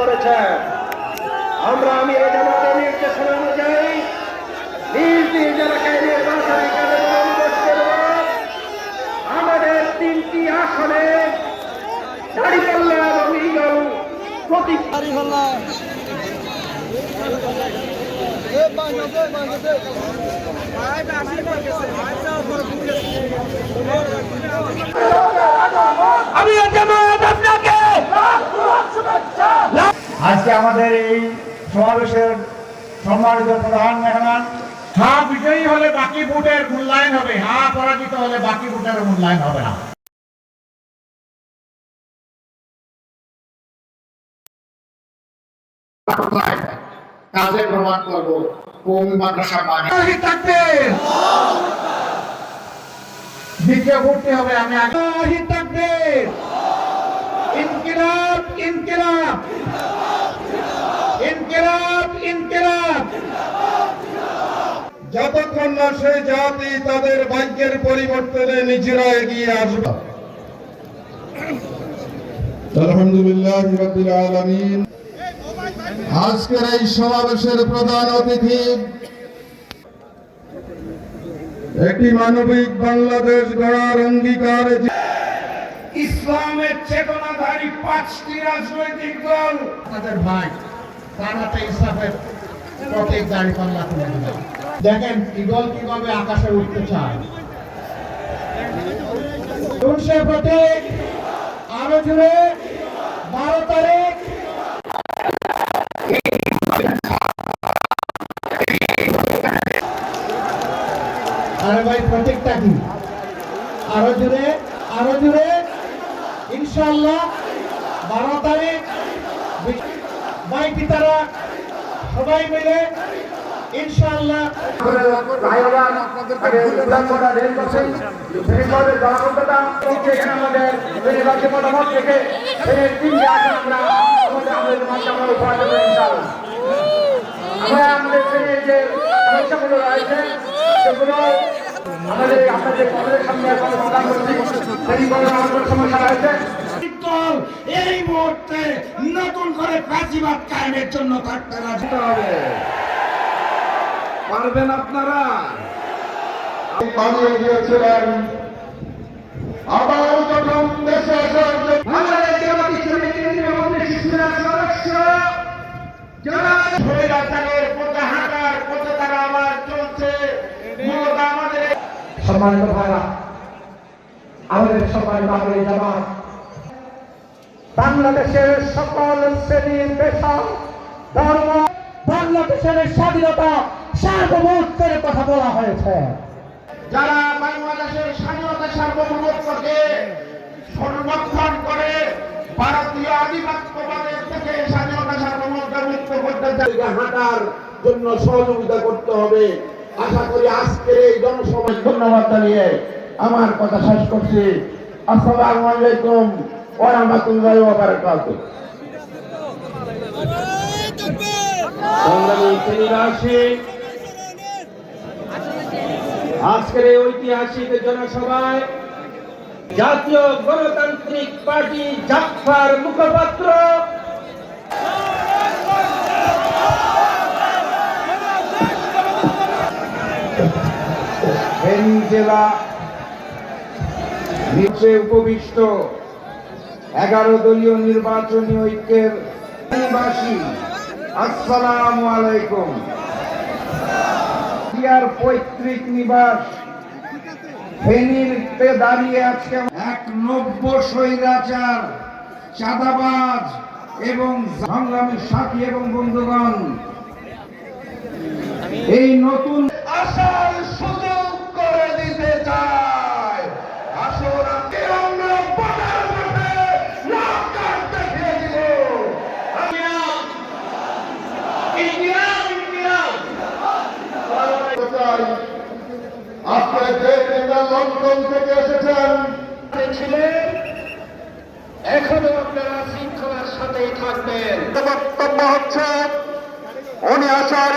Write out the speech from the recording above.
করেছেন। আমরা আমির জামাতের নির্দেশনা অনুযায়ী নিজ নিজ এলাকায় নির্বাচনী আমাদের তিনটি আসনে দাঁড়িপাল্লা এবং ইগল প্রতীক। আমি জামাত আজকে আমাদের এই সমাবেশের সম্মানিত প্রধান মেহমান। হ্যাঁ বিজয়ী হলে বাকি ভোটের মূল্যায়ন হবে হ্যাঁ পরাজিত হলে বাকি ভোটের মূল্যায়ন হবে না। কাজে প্রমাণ করব কোন মাদ্রাসা মানে থাকবে দ্বিতীয় ভোটটি হবে আমি আগে থাকবে ইনকিলাব ইনকিলাব। ইনকিলাব ইনকিলাব। যতক্ষণ না সে জাতি তাদের ভাগ্যের পরিবর্তনে নিজেরা এগিয়ে আসবে। আলহামদুলিল্লাহ রাব্বিল আলামিন। আজকের এই সমাবেশের প্রধান অতিথি একটি মানবিক বাংলাদেশ গড়ার অঙ্গীকার। ইসলামের চেতনাধারী পাঁচটি রাজনৈতিক দল। তাদের ভাই তারাতে ইসলামের প্রতীক দাঁড়ি পাল্লা তুলে দেখেন ইগল কীভাবে আকাশে উঠতে চায়। আরও জুড়ে আরও জুড়ে। ইনশাল্লাহ বারো তারিখ ভাই পিতারা সবাই মিলে ইনশাল্লাহ আমরা আমাদের আপনাদের সামনে সমস্যা রয়েছে। দল এই মুহূর্তে নতুন করে ফাঁসিবাদ কায়েমের জন্য থাকতে রাজি। হবে। পারবেন আপনারা? পালিয়ে গিয়েছিলেন আবার যখন দেশে আসার আমাদের সম্মানিত ভাইরা আমাদের সম্মানিত আমাদের জামাত বাংলাদেশের সকল শ্রেণির পেশা ধর্ম বাংলাদেশের স্বাধীনতা সার্বভৌমত্বের কথা বলা হয়েছে। যারা বাংলাদেশের স্বাধীনতা সার্বভৌমত্বকে সংরক্ষণ করে ভারতীয় আধিপত্যবাদের থেকে স্বাধীনতা সার্বভৌমত্ব মুক্ত করতে চাই হাঁটার জন্য সহযোগিতা করতে হবে। আশা করি আজকের এই জনসভায় ধন্যবাদ জানিয়ে আমার কথা শেষ করছি। আসসালামু আলাইকুম। ওয়া রাহমাতুল্লাহি ওয়া বারাকাতুহু সংগ্রামী শ্রেণীবাসী আজকের এই ঐতিহাসিক জনসভায় জাতীয় গণতান্ত্রিক পার্টি জাফার মুখপাত্র জেলা নিচে উপবিষ্ট এগারো দলীয় নির্বাচনী ঐক্যের আসসালামু আলাইকুম। ইয়ার পৈতৃক নিবাস ফেনীতে দাঁড়িয়ে আজকে এক নব্য স্বৈরাচার, চাঁদাবাজ এবং সংগ্রামী সাথী এবং বন্ধুগণ, এই নতুন আসার থেকে এসেছেন। ছিলেন? এখনও আপনারা শৃঙ্খলার সাথেই থাকবেন। বক্তব্য হচ্ছে উনি আসার